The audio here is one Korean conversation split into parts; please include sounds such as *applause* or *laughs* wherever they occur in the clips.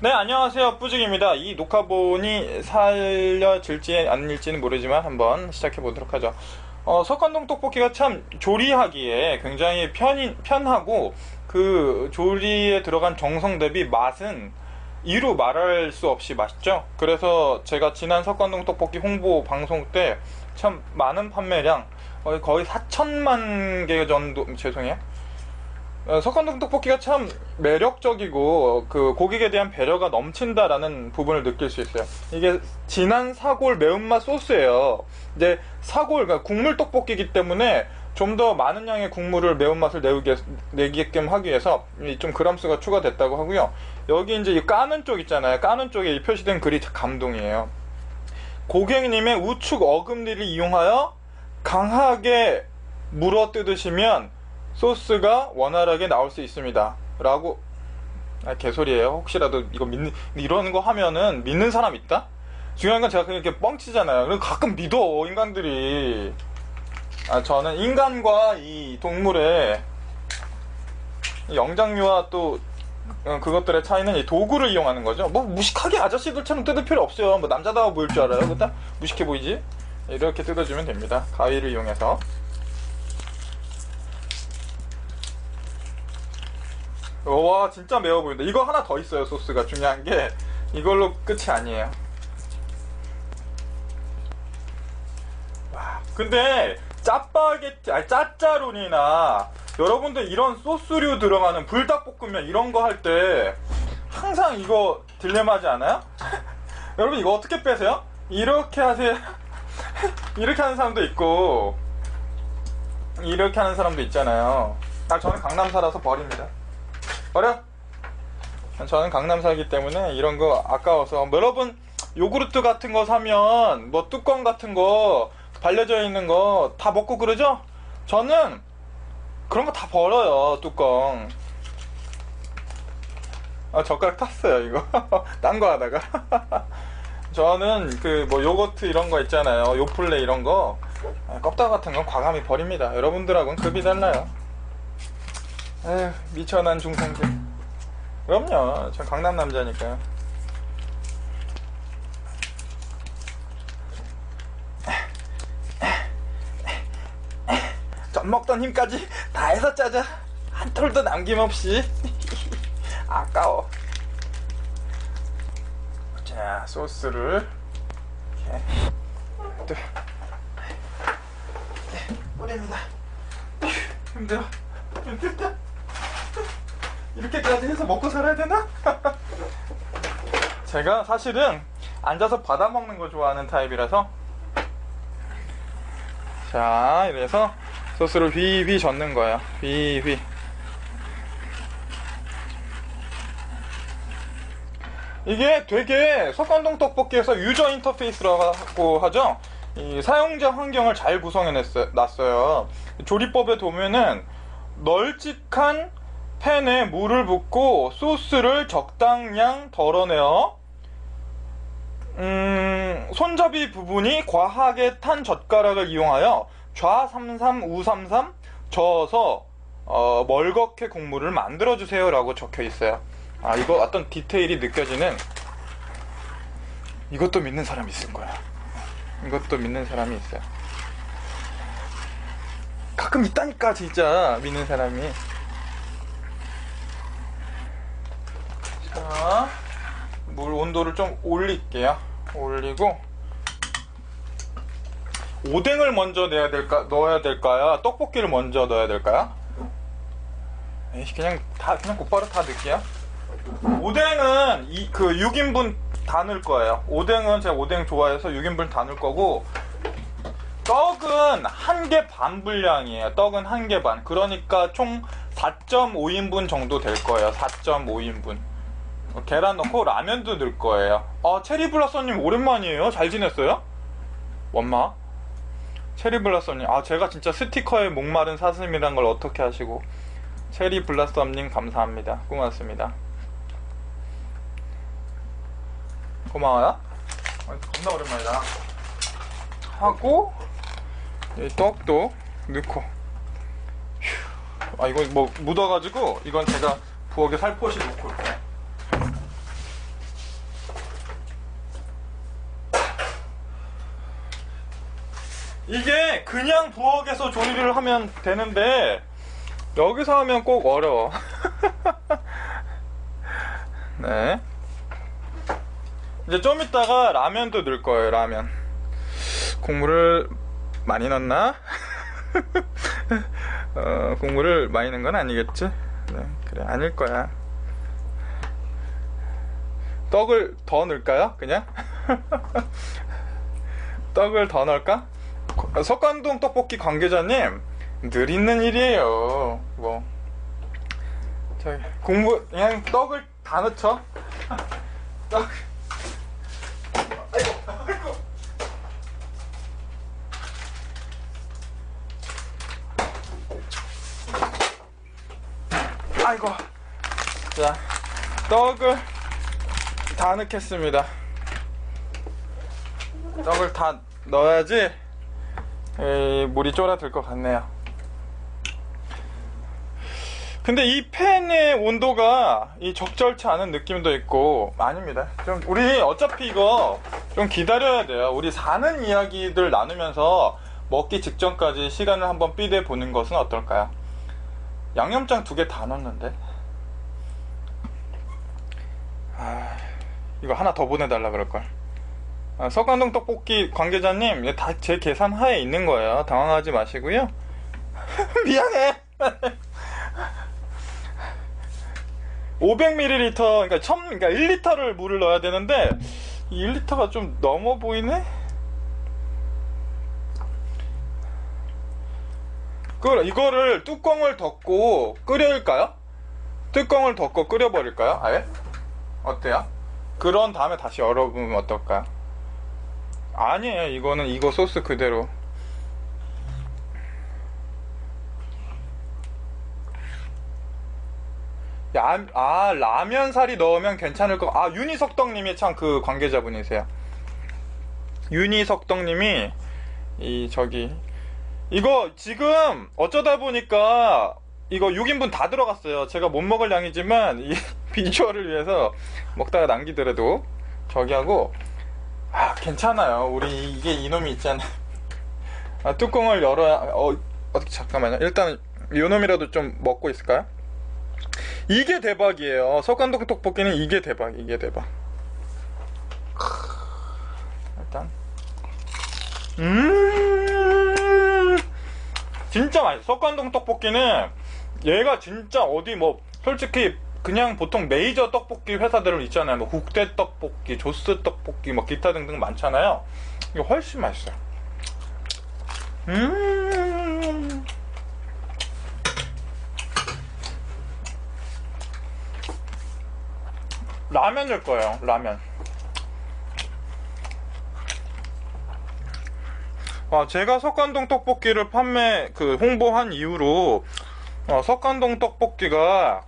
네, 안녕하세요. 뿌직입니다. 이 녹화본이 살려질지 아닐지는 모르지만 한번 시작해 보도록 하죠. 어, 석관동 떡볶이가 참 조리하기에 굉장히 편 편하고 그 조리에 들어간 정성 대비 맛은 이루 말할 수 없이 맛있죠. 그래서 제가 지난 석관동 떡볶이 홍보 방송 때 참 많은 판매량 거의 4천만 개 정도 죄송해요. 어, 석관동 떡볶이가 참 매력적이고 그 고객에 대한 배려가 넘친다라는 부분을 느낄 수 있어요. 이게 진한 사골 매운맛 소스예요. 이제 사골 그러니까 국물 떡볶이기 때문에 좀 더 많은 양의 국물을 매운맛을 내게, 내게끔 하기 위해서 좀 그람수가 추가됐다고 하고요. 여기 이제 이 까는 쪽 있잖아요. 까는 쪽에 이 표시된 글이 감동이에요. 고객님의 우측 어금니를 이용하여 강하게 물어 뜯으시면 소스가 원활하게 나올 수 있습니다. 라고 아, 개소리예요. 혹시라도 이거 믿는 이런 거 하면은 믿는 사람 있다? 중요한 건 제가 그냥 이렇게 뻥치잖아요. 그리고 가끔 믿어 인간들이. 아 저는 인간과 이 동물의 영장류와 또 어, 그것들의 차이는 이 도구를 이용하는 거죠. 뭐 무식하게 아저씨들처럼 뜯을 필요 없어요. 뭐 남자다워 보일 줄 알아요. 그다 무식해 보이지? 이렇게 뜯어주면 됩니다. 가위를 이용해서. 와 진짜 매워 보인다. 이거 하나 더 있어요 소스가 중요한 게 이걸로 끝이 아니에요. 와 근데 짜파게티 아니 짜짜론이나 여러분들 이런 소스류 들어가는 불닭볶음면 이런 거 할 때 항상 이거 딜레마지 않아요? *laughs* 여러분 이거 어떻게 빼세요? 이렇게 하세요. *laughs* 이렇게 하는 사람도 있고 이렇게 하는 사람도 있잖아요. 아 저는 강남 살아서 버립니다. 버려. 저는 강남 살기 때문에 이런 거 아까워서 뭐 여러분 요구르트 같은 거 사면 뭐 뚜껑 같은 거 발려져 있는 거 다 먹고 그러죠? 저는 그런 거 다 버려요 뚜껑. 아 젓가락 탔어요 이거. *laughs* 딴 거 하다가. *laughs* 저는 그 뭐 요거트 이런 거 있잖아요. 요플레 이런 거. 아, 껍데기 같은 건 과감히 버립니다. 여러분들하고는 급이 달라요 에휴 미천한 중생들. 그럼요 전 강남 남자니까요. 젖 먹던 힘까지 다 해서 짜자. 한 톨도 남김없이. *laughs* 아까워. 자 소스를 이렇게. 또. 뿌립니다. 힘들어. 힘들다 이렇게까지 해서 먹고 살아야 되나? *laughs* 제가 사실은 앉아서 받아 먹는 거 좋아하는 타입이라서. 자 이래서 소스를 휘휘 젓는 거예요 휘휘. 이게 되게 석관동 떡볶이에서 유저 인터페이스라고 하죠? 이 사용자 환경을 잘 구성해 놨어요. 조리법에 보면은 널찍한 팬에 물을 붓고 소스를 적당량 덜어내어 음, 손잡이 부분이 과하게 탄 젓가락을 이용하여 좌33 우삼삼 저어서 어, 멀겋게 국물을 만들어 주세요 라고 적혀 있어요. 아 이거 어떤 디테일이 느껴지는 이것도 믿는 사람이 있을 거야. 이것도 믿는 사람이 있어요. 가끔 있다니까 진짜 믿는 사람이. 자, 물 온도를 좀 올릴게요. 올리고 오뎅을 먼저 넣어야 될까 넣어야 될까요? 떡볶이를 먼저 넣어야 될까요? 에이, 그냥 다 그냥 곧바로 다 넣을게요. 오뎅은 이 그 6인분 다 넣을 거예요. 오뎅은 제가 오뎅 좋아해서 6인분 다 넣을 거고 떡은 한 개 반 분량이에요. 떡은 한 개 반. 그러니까 총 4.5인분 정도 될 거예요. 4.5인분. 계란 넣고 라면도 넣을 거예요. 아, 체리블라서님 오랜만이에요. 잘 지냈어요? 원마? 체리블라썸님, 아, 제가 진짜 스티커에 목마른 사슴이란 걸 어떻게 하시고. 체리블라썸님, 감사합니다. 고맙습니다. 고마워요. 아, 겁나 오랜만이다. 하고, 이 떡도 넣고. 휴. 아, 이거 뭐 묻어가지고, 이건 제가 부엌에 살포시 놓고 올게요. 이게 그냥 부엌에서 조리를 하면 되는데 여기서 하면 꼭 어려워. *laughs* 네. 이제 좀 이따가 라면도 넣을 거예요, 라면. 국물을 많이 넣나? *laughs* 어, 국물을 많이 넣은 건 아니겠지? 네, 그래, 아닐 거야. 떡을 더 넣을까요? 그냥? *laughs* 떡을 더 넣을까? 석관동 떡볶이 관계자님 늘 있는 일이에요. 뭐 저기 국물 그냥 떡을 다 넣죠. *laughs* 떡. 아이고, 아이고. 아이고. 자, 떡을 다 넣겠습니다. 떡을 다 넣어야지 에이, 물이 쫄아들 것 같네요. 근데 이 팬의 온도가 이 적절치 않은 느낌도 있고 아닙니다. 좀 우리 어차피 이거 좀 기다려야 돼요. 우리 사는 이야기들 나누면서 먹기 직전까지 시간을 한번 삐대 보는 것은 어떨까요? 양념장 두 개 다 넣었는데. 아, 이거 하나 더 보내달라 그럴걸. 아, 석관동 떡볶이 관계자님, 다 제 계산 하에 있는 거예요. 당황하지 마시고요. *laughs* 미안해. 500ml, 그러니까 1000, 그러니까 1리터를 물을 넣어야 되는데, 이 1리터가 좀 넘어 보이네? 그, 이거를 뚜껑을 덮고 끓일까요? 뚜껑을 덮고 끓여버릴까요? 아예? 어때요? 그런 다음에 다시 열어보면 어떨까요? 아니에요. 이거는 이거 소스 그대로. 야, 아, 라면 살이 넣으면 괜찮을 거. 아, 윤희석덕님이 참 그 관계자분이세요. 윤희석덕님이 이 저기 이거 지금 어쩌다 보니까 이거 6인분 다 들어갔어요. 제가 못 먹을 양이지만 이 *laughs* 비주얼을 위해서 먹다가 남기더라도 저기 하고 아 괜찮아요. 우리 이게 이놈이 있잖아요. 아, 뚜껑을 열어야 어 어떻게 잠깐만요. 일단 요놈이라도 좀 먹고 있을까요? 이게 대박이에요. 석관동 떡볶이는 이게 대박. 이게 대박. 일단 음 진짜 맛있어. 석관동 떡볶이는 얘가 진짜 어디 뭐 솔직히 그냥 보통 메이저 떡볶이 회사들은 있잖아요. 뭐 국대 떡볶이, 조스 떡볶이, 뭐 기타 등등 많잖아요. 이거 훨씬 맛있어요. 음. 라면 일 거예요. 라면. 아, 제가 석관동 떡볶이를 판매 그 홍보한 이후로 어, 석관동 떡볶이가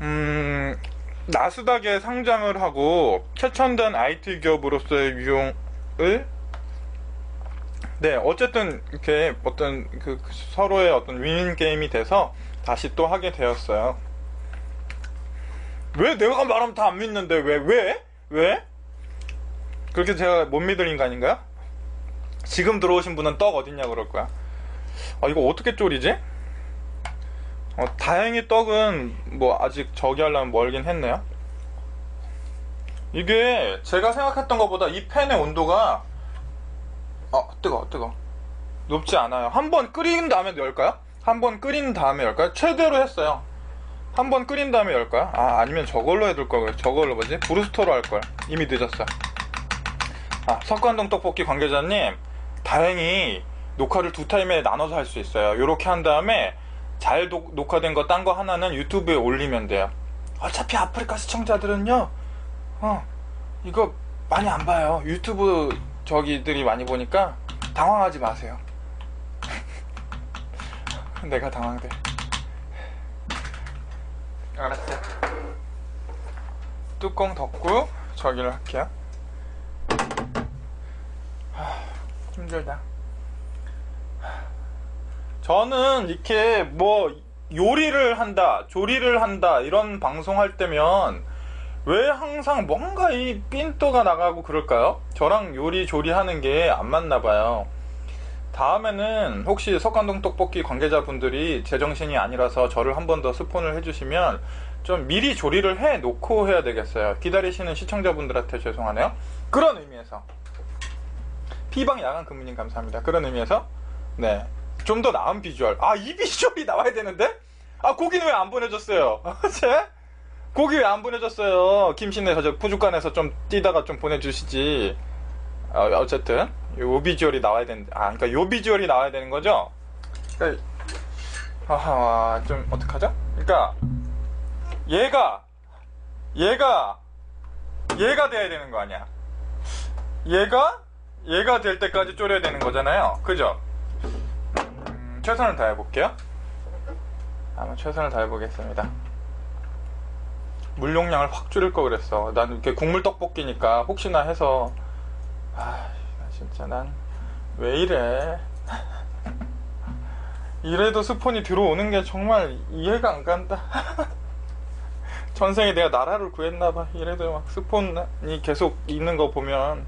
음, 나스닥에 상장을 하고 최첨단 IT 기업으로서의 유용을 네 어쨌든 이렇게 어떤 그 서로의 어떤 윈윈 게임이 돼서 다시 또 하게 되었어요. 왜 내가 말하면 다 안 믿는데 왜 왜? 왜? 그렇게 제가 못 믿을 인간인가요? 지금 들어오신 분은 떡 어딨냐 그럴 거야. 아 이거 어떻게 졸이지? 어, 다행히 떡은 뭐 아직 저기 하려면 멀긴 했네요. 이게 제가 생각했던 것보다 이 팬의 온도가 어 뜨거 뜨거 높지 않아요. 한번 끓인 다음에 열까요? 한번 끓인 다음에 열까요? 최대로 했어요. 한번 끓인 다음에 열까요? 아 아니면 저걸로 해둘 걸 저걸로 뭐지? 브루스터로 할 걸. 이미 늦었어. 아 석관동 떡볶이 관계자님 다행히 녹화를 두 타임에 나눠서 할 수 있어요. 이렇게 한 다음에 잘 녹, 녹화된 거 딴 거 하나는 유튜브에 올리면 돼요. 어차피 아프리카 시청자들은요, 어, 이거 많이 안 봐요. 유튜브 저기들이 많이 보니까 당황하지 마세요. *laughs* 내가 당황돼. 알았어. 뚜껑 덮고 저기를 할게요. 하, 힘들다. 저는 이렇게 뭐 요리를 한다, 조리를 한다 이런 방송할 때면 왜 항상 뭔가 이 삔또가 나가고 그럴까요? 저랑 요리 조리하는 게 안 맞나 봐요. 다음에는 혹시 석관동 떡볶이 관계자분들이 제정신이 아니라서 저를 한 번 더 스폰을 해주시면 좀 미리 조리를 해 놓고 해야 되겠어요. 기다리시는 시청자분들한테 죄송하네요. 그런 의미에서 피방 야간 근무님 감사합니다. 그런 의미에서 네. 좀 더 나은 비주얼. 아, 이 비주얼이 나와야 되는데? 아, 고기는 왜 안 보내줬어요? *laughs* 제? 고기 왜 안 보내줬어요? 김신내 저 푸주간에서 좀 뛰다가 좀 보내주시지. 어, 어쨌든 요 비주얼이 나와야 되는데 아 그러니까 요 비주얼이 나와야 되는 거죠? 그러니까 아하 좀 어떡하죠? 그러니까 얘가 얘가 얘가 돼야 되는 거 아니야? 얘가 얘가 될 때까지 졸여야 되는 거잖아요. 그죠? 음, 최선을 다해 볼게요. 한번 최선을 다해 보겠습니다. 물 용량을 확 줄일 거 그랬어. 난 이렇게 국물 떡볶이니까 혹시나 해서 아, 진짜 난 왜 이래? *laughs* 이래도 스폰이 들어오는 게 정말 이해가 안 간다. *laughs* 전생에 내가 나라를 구했나 봐. 이래도 막 스폰이 계속 있는 거 보면.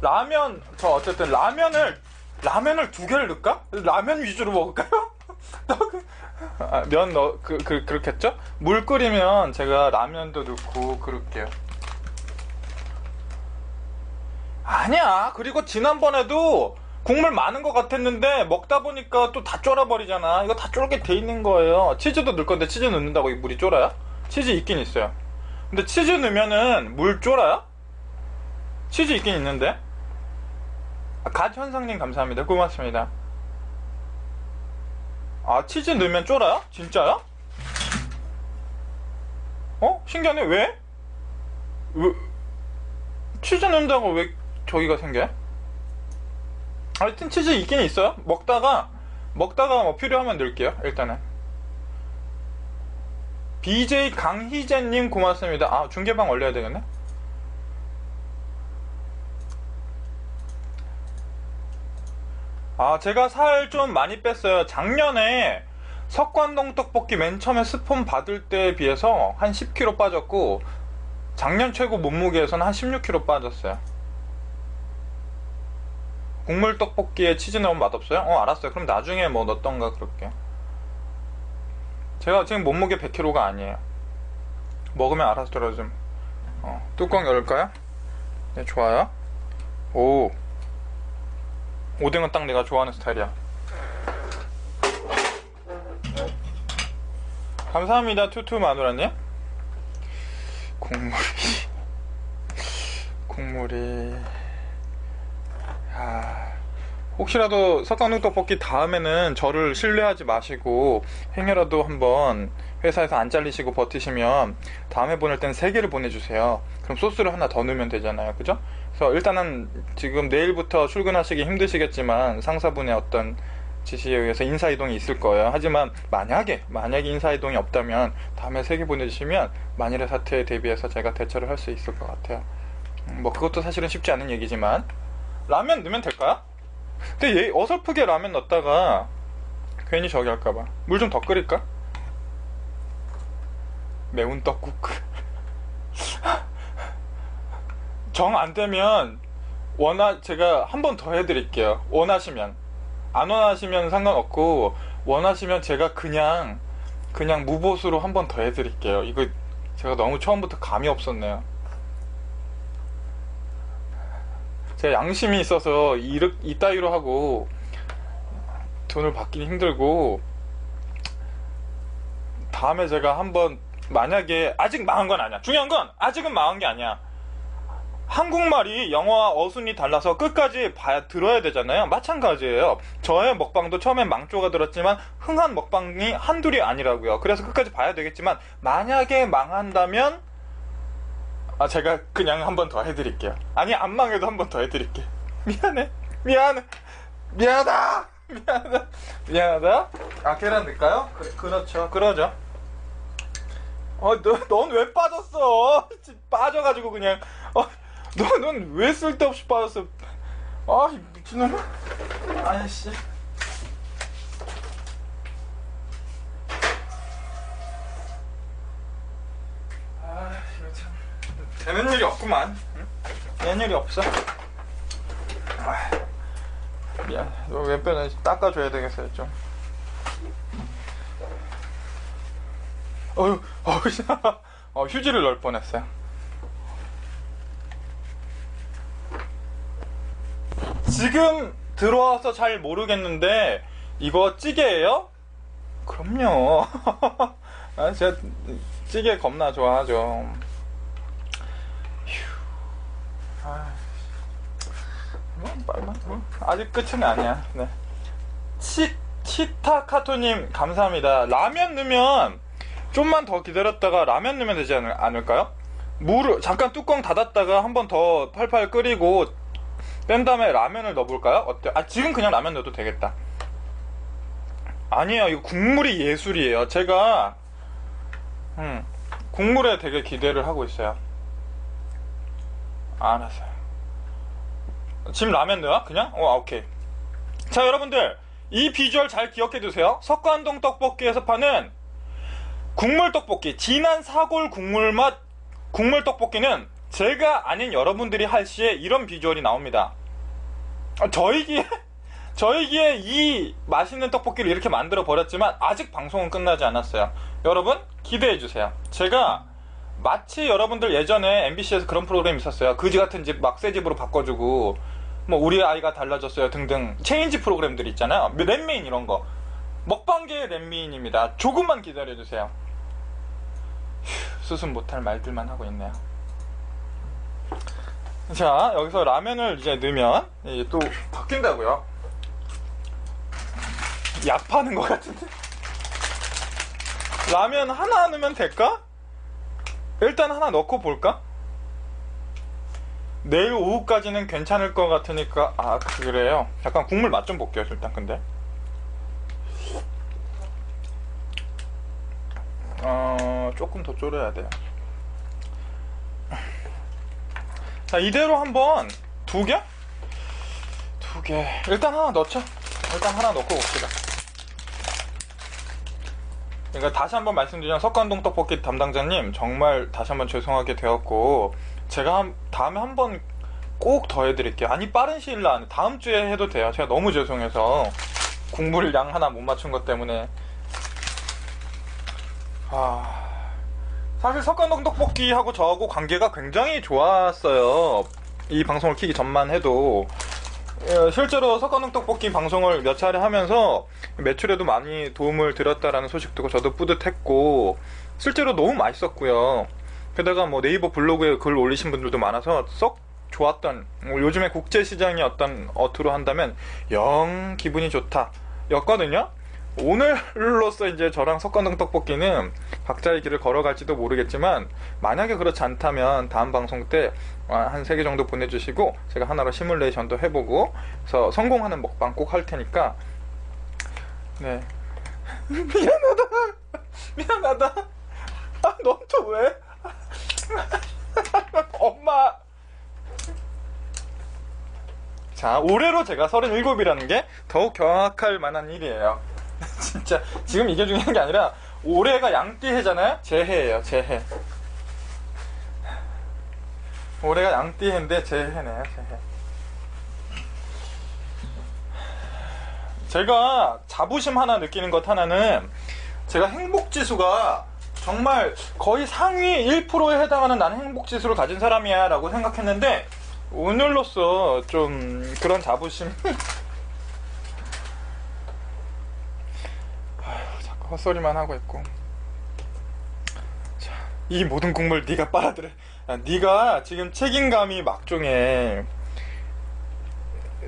라면, 저 어쨌든 라면을, 라면을 두 개를 넣을까? 라면 위주로 먹을까요? *laughs* 그, 아, 면 넣, 그, 그, 그렇겠죠? 물 끓이면 제가 라면도 넣고 그럴게요. 아니야. 그리고 지난번에도 국물 많은 것 같았는데 먹다 보니까 또 다 쫄아버리잖아. 이거 다 쫄게 돼 있는 거예요. 치즈도 넣을 건데 치즈 넣는다고 이 물이 쫄아요? 치즈 있긴 있어요. 근데 치즈 넣으면은 물 쫄아요? 치즈 있긴 있는데. 아, 갓 현상님 감사합니다. 고맙습니다. 아 치즈 넣으면 쫄아요? 진짜요? 어? 신기하네 왜? 왜? 치즈 넣는다고 왜 저기가 생겨요? 하여튼 치즈 있긴 있어요 먹다가 먹다가 뭐 필요하면 넣을게요 일단은 BJ 강희재님 고맙습니다 아 중계방 올려야 되겠네 아, 제가 살 좀 많이 뺐어요. 작년에 석관동 떡볶이 맨 처음에 스폰 받을 때에 비해서 한 10kg 빠졌고, 작년 최고 몸무게에서는 한 16kg 빠졌어요. 국물 떡볶이에 치즈 넣으면 맛없어요? 어, 알았어요. 그럼 나중에 뭐 넣던가 그럴게요. 제가 지금 몸무게 100kg가 아니에요. 먹으면 알아서 떨어짐. 어, 뚜껑 열까요? 네, 좋아요. 오. 오뎅은 딱 내가 좋아하는 스타일이야. 감사합니다, 투투 마누라님. 국물이, 국물이, 아, 혹시라도 석강동 떡볶이 다음에는 저를 신뢰하지 마시고 행여라도 한번 회사에서 안 잘리시고 버티시면 다음에 보낼 땐 3개를 보내주세요. 그럼 소스를 하나 더 넣으면 되잖아요. 그죠? 그래서 일단은 지금 내일부터 출근하시기 힘드시겠지만 상사분의 어떤 지시에 의해서 인사 이동이 있을 거예요. 하지만 만약에 만약에 인사 이동이 없다면 다음에 3개 보내주시면 만일의 사태에 대비해서 제가 대처를 할 수 있을 것 같아요. 음, 뭐 그것도 사실은 쉽지 않은 얘기지만 라면 넣으면 될까요? 근데 얘 어설프게 라면 넣었다가 괜히 저기 할까봐 물 좀 더 끓일까? 매운 떡국 *laughs* 정 안 되면 원하 제가 한 번 더 해드릴게요. 원하시면. 안 원하시면 상관없고 원하시면 제가 그냥 그냥 무보수로 한 번 더 해드릴게요. 이거 제가 너무 처음부터 감이 없었네요. 제가 양심이 있어서 이르, 이따위로 하고 돈을 받기는 힘들고 다음에 제가 한번 만약에 아직 망한 건 아니야. 중요한 건 아직은 망한 게 아니야 한국말이 영어와 어순이 달라서 끝까지 봐야 들어야 되잖아요. 마찬가지예요. 저의 먹방도 처음엔 망조가 들었지만 흥한 먹방이 한둘이 아니라고요. 그래서 끝까지 봐야 되겠지만 만약에 망한다면 아 제가 그냥 한 번 더 해드릴게요. 아니 안 망해도 한 번 더 해드릴게. 미안해. 미안해. 미안하다. 미안하다. 미안하다. 아 계란 넣을까요? 그, 그렇죠. 그러죠. 어넌 왜 빠졌어? *laughs* 빠져가지고 그냥. 어, 너넌 왜 쓸데없이 빠졌어 아 미친놈아 아이씨 아 이거 참 되는 일이 없구만 응? 내일이 없어. 아, 미안. 이거 왼편은 닦아줘야 되겠어요, 좀. 어휴, 어휴, *laughs* 어, 휴지를 넣을 뻔했어요. 지금 들어와서 잘 모르겠는데, 이거 찌개예요? 그럼요. *laughs* 아, 제가 찌개 겁나 좋아하죠. 휴. 아, 뭐, 빨만, 뭐, 아직 끝은 아니야. 네. 치, 치타카토님, 감사합니다. 라면 넣으면, 좀만 더 기다렸다가 라면 넣으면 되지 않을, 않을까요? 물을, 잠깐 뚜껑 닫았다가 한 번 더 팔팔 끓이고, 뺀 다음에 라면을 넣어볼까요? 어때? 아, 지금 그냥 라면 넣어도 되겠다. 아니에요. 이거 국물이 예술이에요. 제가, 음, 국물에 되게 기대를 하고 있어요. 알았어요. 지금 라면 넣어? 그냥? 어, 아, 오케이. 자, 여러분들. 이 비주얼 잘 기억해 두세요. 석관동 떡볶이에서 파는 국물 떡볶이, 진한 사골 국물 맛 국물 떡볶이는 제가 아닌 여러분들이 할 시에 이런 비주얼이 나옵니다. 아, 저희기에, *laughs* 저희기에 이 맛있는 떡볶이를 이렇게 만들어 버렸지만 아직 방송은 끝나지 않았어요. 여러분, 기대해 주세요. 제가 마치 여러분들 예전에 MBC에서 그런 프로그램 있었어요. 그지 같은 집 막새 집으로 바꿔주고, 뭐 우리 아이가 달라졌어요 등등 체인지 프로그램들 있잖아요. 랜메인 이런 거. 먹방계의 랜메인입니다. 조금만 기다려 주세요. 수습 못할 말들만 하고 있네요. 자, 여기서 라면을 이제 넣으면 이제 또 바뀐다고요. 약 파는 것 같은데. 라면 하나 넣으면 될까? 일단 하나 넣고 볼까? 내일 오후까지는 괜찮을 것 같으니까 아 그래요. 약간 국물 맛 좀 볼게요. 일단 근데. 어 조금 더 졸여야 돼요. 자 이대로 한번 두 개? 두 개. 일단 하나 넣자. 일단 하나 넣고 봅시다. 그러니까 다시 한번 말씀드리면 석관동 떡볶이 담당자님 정말 다시 한번 죄송하게 되었고 제가 한- 다음에 한번 꼭 더 해드릴게요. 아니 빠른 시일 내에 다음 주에 해도 돼요. 제가 너무 죄송해서 국물 양 하나 못 맞춘 것 때문에 아 사실 석관동 떡볶이하고 저하고 관계가 굉장히 좋았어요. 이 방송을 키기 전만 해도 예, 실제로 석관동 떡볶이 방송을 몇 차례 하면서 매출에도 많이 도움을 드렸다라는 소식 듣고 저도 뿌듯했고 실제로 너무 맛있었고요. 게다가 뭐 네이버 블로그에 글 올리신 분들도 많아서 썩 좋았던 뭐 요즘에 국제 시장이 어떤 어투로 한다면 영 기분이 좋다 였거든요. 오늘로서 이제 저랑 석관동 떡볶이는 각자의 길을 걸어갈지도 모르겠지만 만약에 그렇지 않다면 다음 방송 때 한 세 개 정도 보내주시고 제가 하나로 시뮬레이션도 해보고 그래서 성공하는 먹방 꼭 할 테니까. 네. 미안하다. 미안하다. 아넌또 왜? 엄마. 자 올해로 제가 37이라는 게 더욱 경악할 만한 일이에요 *laughs* 진짜 지금 이게 중요한 게 아니라 올해가 양띠해잖아요? 제해예요 제해. 올해가 양띠해인데 제해네요 제해. 제가 자부심 하나 느끼는 것 하나는 제가 행복 지수가 정말 거의 상위 1%에 해당하는 나는 행복 지수를 가진 사람이야 라고 생각했는데 오늘로써 좀 그런 자부심 *laughs* 아휴, 자꾸 헛소리만 하고 있고 자, 이 모든 국물 네가 빨아들여 야, 네가 지금 책임감이 막중해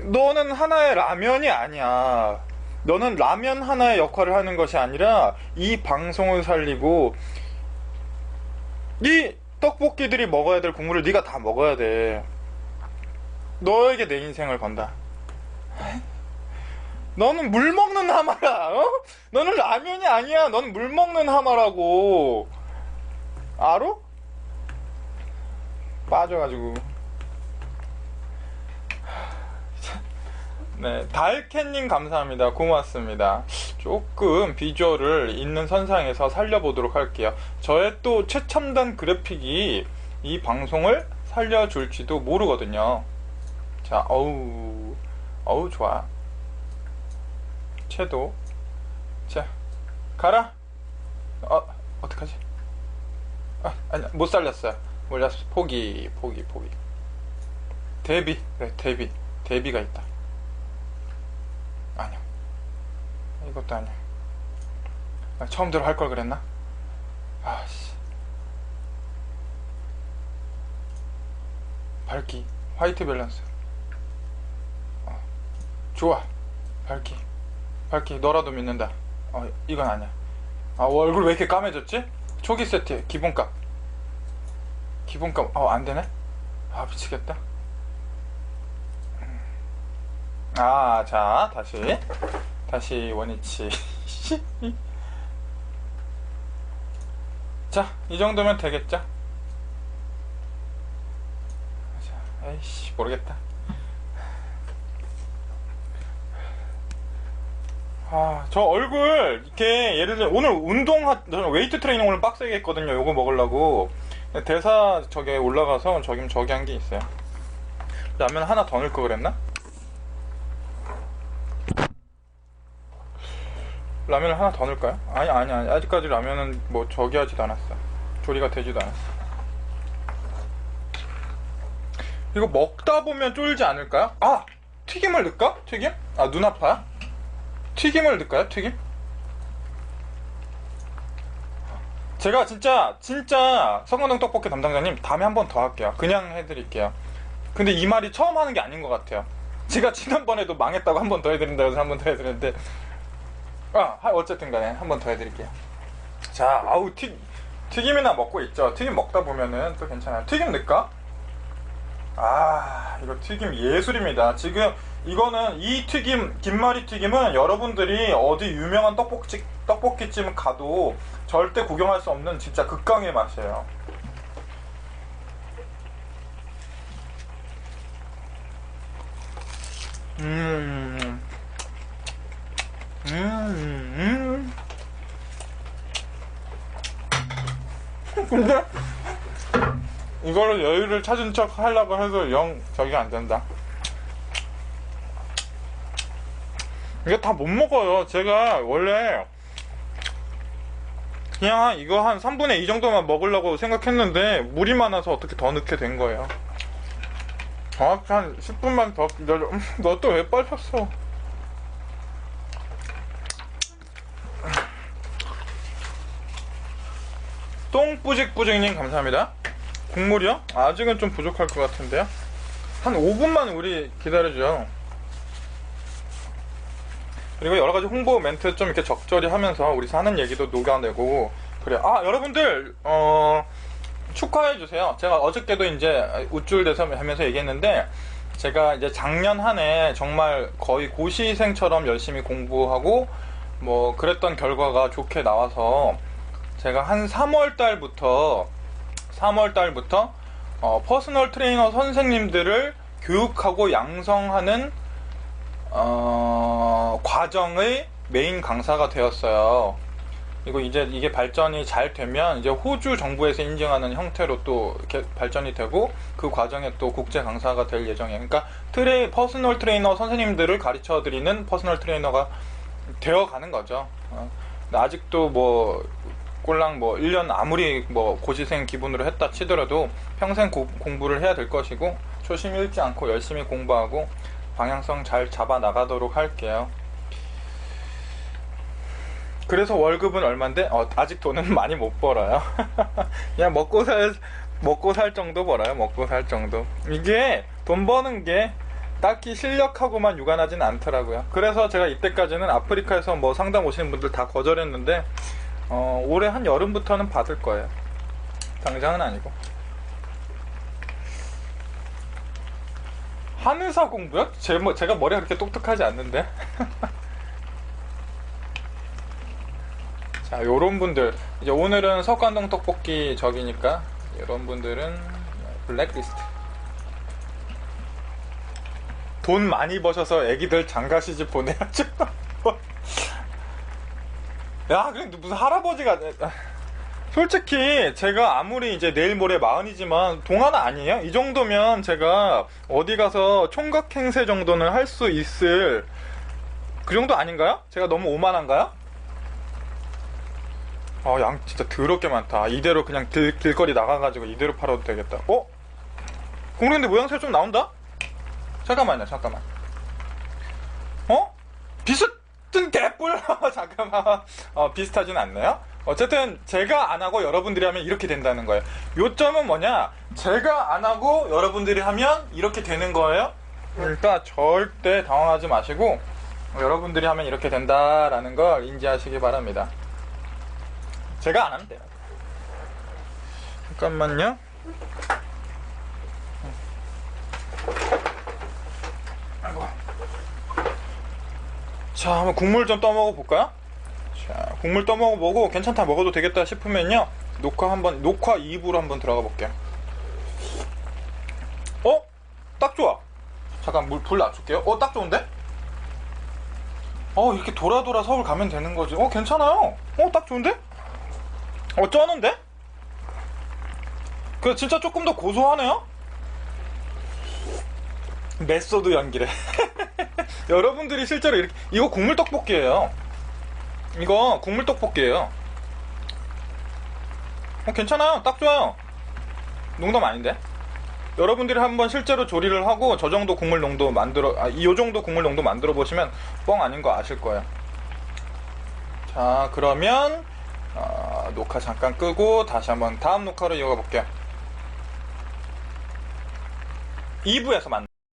너는 하나의 라면이 아니야. 너는 라면 하나의 역할을 하는 것이 아니라 이 방송을 살리고 이 떡볶이들이 먹어야 될 국물을 네가 다 먹어야 돼. 너에게 내 인생을 건다. 너는 물 먹는 하마야. 어? 너는 라면이 아니야. 너는 물 먹는 하마라고. 알아? 빠져가지고. 네, 달캣님 감사합니다. 고맙습니다. 조금 비주얼을 있는 선상에서 살려보도록 할게요. 저의 또 최첨단 그래픽이 이 방송을 살려줄지도 모르거든요. 자, 어우, 어우, 좋아. 채도. 자, 가라! 어, 어떡하지? 아, 아니, 못 살렸어요. 몰랐어. 포기, 포기, 포기. 데비, 그래, 데비. 데비가 있다. 아니야. 이것도 아니야. 아, 처음 들어 할 걸 그랬나? 아씨. 밝기, 화이트 밸런스. 어, 좋아. 밝기. 밝기, 너라도 믿는다. 어, 이건 아니야. 아, 얼굴 왜 이렇게 까매졌지? 초기 세트, 기본값. 기본값, 어, 안 되네? 아, 미치겠다. 음. 아, 자, 다시. 다시 원위치. *laughs* 자, 이 정도면 되겠죠? 자, 에이씨, 모르겠다. 아, 저 얼굴, 이렇게, 예를 들어, 오늘 운동, 하, 저는 웨이트 트레이닝 오늘 빡세게 했거든요. 요거 먹으려고. 대사 저게 올라가서 저기 저기 한 게 있어요. 라면 하나 더 넣을 거 그랬나? 라면을 하나 더 넣을까요? 아니 아니 아니 아직까지 라면은 뭐 저기 하지도 않았어 조리가 되지도 않았어 이거 먹다 보면 쫄지 않을까요? 아! 튀김을 넣을까? 튀김? 아 눈 아파요? 튀김을 넣을까요? 튀김? 제가 진짜 진짜 성건동 떡볶이 담당자님 다음에 한 번 더 할게요 그냥 해드릴게요 근데 이 말이 처음 하는 게 아닌 것 같아요 제가 지난번에도 망했다고 한 번 더 해드린다고 해서 한 번 더 해드렸는데 아, 하- 어쨌든 간에 한 번 더 해드릴게요. 자, 아우, 튀, 튀김이나 먹고 있죠. 튀김 먹다 보면은 또 괜찮아요. 튀김 넣을까? 아, 이거 튀김 예술입니다. 지금 이거는 이 튀김, 김말이 튀김은 여러분들이 어디 유명한 떡볶이, 떡볶이집 가도 절대 구경할 수 없는 진짜 극강의 맛이에요. 음. 음, 음. 근데 이걸로 여유를 찾은 척 하려고 해도 영 저기 안 된다. 이거 다못 먹어요. 제가 원래 그냥 한- 이거 한 3분의 2 정도만 먹으려고 생각했는데 물이 많아서 어떻게 더 넣게 된 거예요. 정확히 한 10분만 더 기다려. 너 또 왜 빠졌어? 똥뿌직뿌직님 감사합니다. 국물이요? 아직은 좀 부족할 것 같은데요? 한 5분만 우리 기다려줘요. 그리고 여러 가지 홍보 멘트 좀 이렇게 적절히 하면서 우리 사는 얘기도 녹아내고 그래. 아 여러분들 어 축하해 주세요. 제가 어저께도 이제 우쭐대서 하면서 얘기했는데 제가 이제 작년 한 해 정말 거의 고시생처럼 열심히 공부하고 뭐 그랬던 결과가 좋게 나와서 제가 한 3월 달부터 3월 달부터 어, 퍼스널 트레이너 선생님들을 교육하고 양성하는 어, 과정의 메인 강사가 되었어요. 그리고 이제 이게 발전이 잘 되면 이제 호주 정부에서 인증하는 형태로 또 이렇게 발전이 되고 그 과정에 또 국제 강사가 될 예정이에요. 그러니까 트레 퍼스널 트레이너 선생님들을 가르쳐 드리는 퍼스널 트레이너가 되어 가는 거죠. 어, 아직도 뭐 꼴랑 뭐 1년 아무리 뭐 고시생 기분으로 했다 치더라도 평생 고- 공부를 해야 될 것이고 초심 잃지 않고 열심히 공부하고 방향성 잘 잡아 나가도록 할게요. 그래서 월급은 얼만데? 어, 아직 돈은 *laughs* 많이 못 벌어요. *laughs* 그냥 먹고 살 먹고 살 정도 벌어요. 먹고 살 정도. 이게 돈 버는 게 딱히 실력하고만 유관하진 않더라고요. 그래서 제가 이때까지는 아프리카에서 뭐 상담 오시는 분들 다 거절했는데 어, 올해 한 여름부터는 받을 거예요. 당장은 아니고. 한의사 공부요? 제, 뭐, 제가 머리가 그렇게 똑똑하지 않는데. 자, 요런 분들. 이제 오늘은 석관동 떡볶이 적이니까, 이런 분들은 블랙리스트. 돈 많이 버셔서 애기들 장가 시집 보내야죠. *laughs* 야, 그래, 무슨 할아버지가. 솔직히 제가 아무리 이제 내일 모레 마흔이지만 동안 아니에요? 이 정도면 제가 어디 가서 총각 행세 정도는 할 수 있을 그 정도 아닌가요? 제가 너무 오만한가요? 아, 양 진짜 더럽게 많다. 이대로 그냥 길, 길거리 나가가지고 이대로 팔아도 되겠다. 어? 공룡인데 모양새가 좀 나온다? 잠깐만요, 잠깐만. 어? 비슷한 개뿔! *laughs* 잠깐만. 어, 비슷하진 않네요? 어쨌든, 제가 안 하고 여러분들이 하면 이렇게 된다는 거예요. 요점은 뭐냐? 제가 안 하고 여러분들이 하면 이렇게 되는 거예요? 그러니까 절대 당황하지 마시고, 여러분들이 하면 이렇게 된다라는 걸 인지하시기 바랍니다. 제가 안 하면 돼요. 잠깐만요. 자, 한번 국물 좀 떠먹어 볼까요? 자, 국물 떠먹어 보고 괜찮다 먹어도 되겠다 싶으면요. 녹화 한번 녹화 2부로 한번 들어가 볼게요. 어? 딱 좋아. 잠깐 물 불 낮출게요. 어, 딱 좋은데? 어, 이렇게 돌아 돌아 서울 가면 되는 거지. 어, 괜찮아요. 어, 딱 좋은데? 어, 쩌는데? 그 진짜 조금 더 고소하네요? 메소드 연기래. *laughs* 여러분들이 실제로 이렇게, 이거 국물 떡볶이에요. 이거 국물 떡볶이에요. 어, 괜찮아요. 딱 좋아요. 농담 아닌데? 여러분들이 한번 실제로 조리를 하고 저 정도 국물 농도 만들어, 아, 이 정도 국물 농도 만들어 보시면 뻥 아닌 거 아실 거예요. 자, 그러면, 어, 녹화 잠깐 끄고 다시 한번 다음 녹화로 이어가 볼게요. 2부에서 만